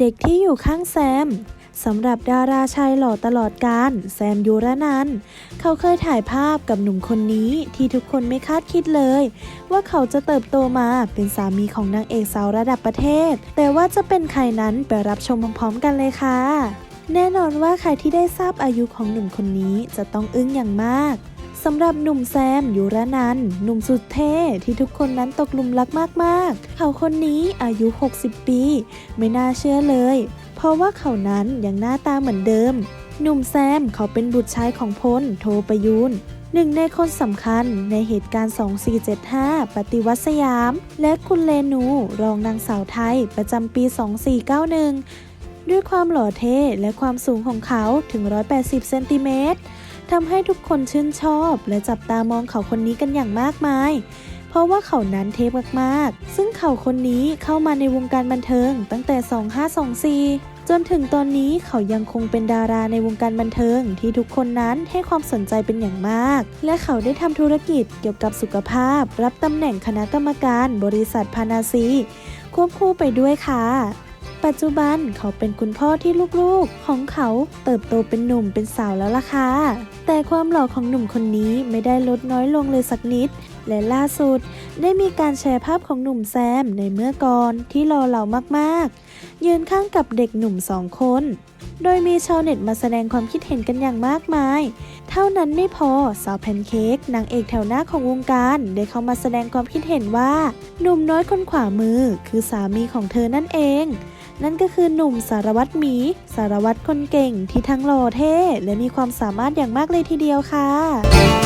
เด็กที่อยู่ข้างแซมสำหรับดาราชายหล่อตลอดการแซมยูระนันเขาเคยถ่ายภาพกับหนุ่มคนนี้ที่ทุกคนไม่คาดคิดเลย ว่าเขาจะเติบโตมาเป็นสามีของนางเอกสาวระดับประเทศ แต่ว่าจะเป็นใครนั้นไปรับชมพร้อมๆกันเลยค่ะ แน่นอนว่าใครที่ได้ทราบอายุของหนุ่มคนนี้จะต้องอึ้งอย่างมาก สำหรับหนุ่มแซมยูระนันหนุ่มสุดเท่ที่ทุกคนนั้นตกหลุมรักมากๆ เขาคนนี้อายุ 60 ปี ไม่น่าเชื่อเลย เพราะว่าเขานั้นยังหน้าตาเหมือนเดิม หนุ่มแซมเขาเป็นบุตรชายของพลโทประยูนหนึ่งในคนสำคัญในเหตุการณ์ 2475 ปฏิวัติสยาม และคุณเลนู รองนางสาวไทย ประจำปี 2491 ด้วยความหล่อเท่และความสูงของเขาถึง 180 เซนติเมตร ทำให้ทุกคนชื่นชอบ และจับตามองเขาคนนี้กันอย่างมากมาย เพราะว่าเขานั้นเทพมากๆ ซึ่งเขาคนนี้เข้ามาในวงการบันเทิงตั้งแต่ 2524 จนถึงตอนนี้เขายังคงเป็นดาราในวงการบันเทิงที่ทุกคนนั้นให้ความสนใจเป็นอย่างมาก และเขาได้ทำธุรกิจเกี่ยวกับสุขภาพ รับตำแหน่งคณะกรรมการ บริษัทพานาซีควบคู่ไปด้วยค่ะ ปัจจุบันเขาเป็นคุณพ่อที่ลูกๆ ของเขาเติบโตเป็นหนุ่มเป็นสาวแล้วล่ะค่ะ แต่ความหล่อของหนุ่มคนนี้ไม่ได้ลดน้อยลงเลยสักนิด และล่าสุด ได้มีการแชร์ภาพของหนุ่มแซมในเมื่อก่อนที่รอเหล่ามากๆ ยืนข้างกับเด็กหนุ่มสองคน โดยมีชาวเน็ตมาแสดงความคิดเห็นกันอย่างมากมาย เท่านั้นไม่พอสาวแพนเค้กนางเอกแถวหน้าของวงการได้เข้ามาแสดงความคิดเห็นว่า หนุ่มน้อยคนขวามือคือสามีของเธอนั่นเอง นั่นก็คือหนุ่มสารวัตรหมี สารวัตรคนเก่งที่ทั้งหล่อเท่และมีความสามารถอย่างมากเลยทีเดียวค่ะ